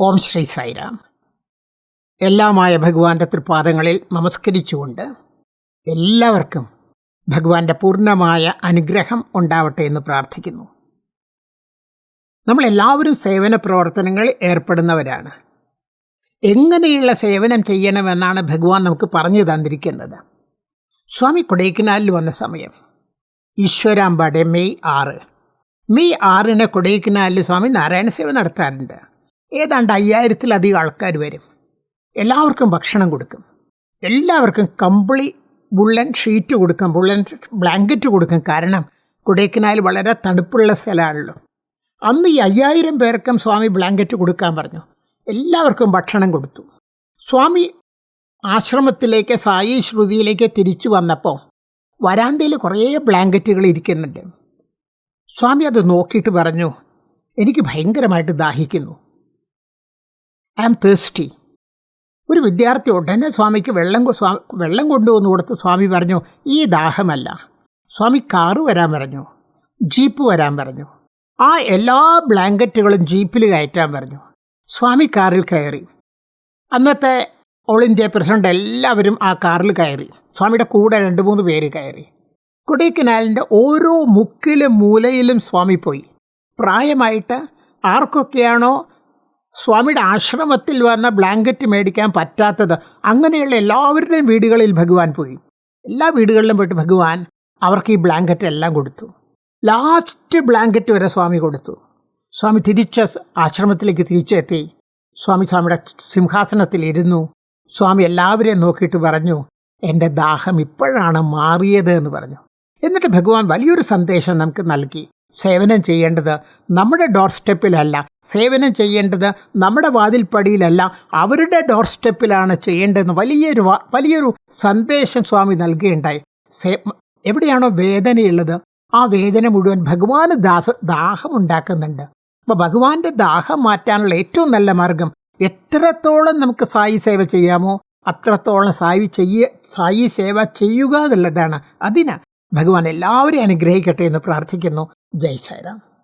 ഓം ശ്രീ സൈറാം എല്ലാമായ ഭഗവാന്റെ തൃപാദങ്ങളിൽ നമസ്കരിച്ചുകൊണ്ട് എല്ലാവർക്കും ഭഗവാന്റെ പൂർണമായ അനുഗ്രഹം ഉണ്ടാവട്ടെ എന്ന് പ്രാർത്ഥിക്കുന്നു. നമ്മളെല്ലാവരും സേവന പ്രവർത്തനങ്ങളിൽ ഏർപ്പെടുന്നവരാണ്. എങ്ങനെയുള്ള സേവനം ചെയ്യണമെന്നാണ് ഭഗവാൻ നമുക്ക് പറഞ്ഞു തന്നിരിക്കുന്നത്. സ്വാമി കൊടൈക്കനാലിൽ വന്ന സമയം ഈശ്വരാമ്പാടെ മെയ് ആറ്. മെയ് ആറിന് കൊടൈക്കനാലിൽ സ്വാമി നാരായണ സേവ നടത്താറുണ്ട്. ഏതാണ്ട് അയ്യായിരത്തിലധികം ആൾക്കാർ വരും. എല്ലാവർക്കും ഭക്ഷണം കൊടുക്കും. എല്ലാവർക്കും കമ്പിളി ബുള്ളൻ ഷീറ്റ് കൊടുക്കും. ബുള്ളൻ ബ്ലാങ്കറ്റ് കൊടുക്കും. കാരണം കൊടൈക്കനാൽ വളരെ തണുപ്പുള്ള സ്ഥലമാണല്ലോ. അന്ന് ഈ അയ്യായിരം പേർക്കും സ്വാമി ബ്ലാങ്കറ്റ് കൊടുക്കാൻ പറഞ്ഞു. എല്ലാവർക്കും ഭക്ഷണം കൊടുത്തു. സ്വാമി ആശ്രമത്തിലേക്ക് സായി ശ്രുതിയിലേക്ക് തിരിച്ചു വന്നപ്പോൾ വരാന്തയിൽ കുറേ ബ്ലാങ്കറ്റുകൾ ഇരിക്കുന്നുണ്ട്. സ്വാമി അത് നോക്കിയിട്ട് പറഞ്ഞു എനിക്ക് ഭയങ്കരമായിട്ട് ദാഹിക്കുന്നു. ഐ ആം തേഴ്സ്റ്റി ഒരു വിദ്യാർത്ഥി ഉടനെ സ്വാമിക്ക് വെള്ളം വെള്ളം കൊണ്ടുവന്ന് കൊടുത്ത് സ്വാമി പറഞ്ഞു ഈ ദാഹമല്ല. സ്വാമി കാറ് വരാൻ പറഞ്ഞു ജീപ്പ് വരാൻ പറഞ്ഞു ആ എല്ലാ ബ്ലാങ്കറ്റുകളും ജീപ്പിൽ കയറ്റാൻ പറഞ്ഞു. സ്വാമി കാറിൽ കയറി. അന്നത്തെ ഓൾ ഇന്ത്യ പ്രസിഡന്റ് എല്ലാവരും ആ കാറിൽ കയറി. സ്വാമിയുടെ കൂടെ രണ്ട് മൂന്ന് പേര് കയറി. കൊടൈക്കനാലിന്റെ ഓരോ മുക്കിലും മൂലയിലും സ്വാമി പോയി. പ്രായമായിട്ട് ആർക്കൊക്കെയാണോ സ്വാമിയുടെ ആശ്രമത്തിൽ വന്ന ബ്ലാങ്കറ്റ് മേടിക്കാൻ പറ്റാത്തത് അങ്ങനെയുള്ള എല്ലാവരുടെയും വീടുകളിൽ ഭഗവാൻ പോയി. എല്ലാ വീടുകളിലും പോയിട്ട് ഭഗവാൻ അവർക്ക് ഈ ബ്ലാങ്കറ്റ് എല്ലാം കൊടുത്തു. ലാസ്റ്റ് ബ്ലാങ്കറ്റ് വരെ സ്വാമി കൊടുത്തു. സ്വാമി തിരിച്ച ആശ്രമത്തിലേക്ക് തിരിച്ചെത്തി. സ്വാമി സ്വാമിയുടെ സിംഹാസനത്തിൽ ഇരുന്നു. സ്വാമി എല്ലാവരെയും നോക്കിയിട്ട് പറഞ്ഞു എന്റെ ദാഹം ഇപ്പോഴാണ് മാറിയത് എന്ന് പറഞ്ഞു. എന്നിട്ട് ഭഗവാൻ വലിയൊരു സന്ദേശം നമുക്ക് നൽകി. സേവനം ചെയ്യേണ്ടത് നമ്മുടെ ഡോർ സ്റ്റെപ്പിലല്ല സേവനം ചെയ്യേണ്ടത് നമ്മുടെ വാതിൽപ്പടിയിലല്ല. അവരുടെ ഡോർ സ്റ്റെപ്പിലാണ് ചെയ്യേണ്ടതെന്ന് വലിയൊരു വലിയൊരു സന്ദേശം സ്വാമി നൽകുകയുണ്ടായി. സേ എവിടെയാണോ വേദനയുള്ളത് ആ വേദന മുഴുവൻ ഭഗവാന് ദാസ ദാഹമുണ്ടാക്കുന്നുണ്ട് അപ്പോൾ ഭഗവാന്റെ ദാഹം മാറ്റാനുള്ള ഏറ്റവും നല്ല മാർഗം എത്രത്തോളം നമുക്ക് സായി സേവ ചെയ്യാമോ അത്രത്തോളം സായി ചെയ്യ സായി സേവ ചെയ്യുക എന്നുള്ളതാണ്. അതിന് ഭഗവാൻ എല്ലാവരെയും അനുഗ്രഹിക്കട്ടെ എന്ന് പ്രാർത്ഥിക്കുന്നു. 再猜一下。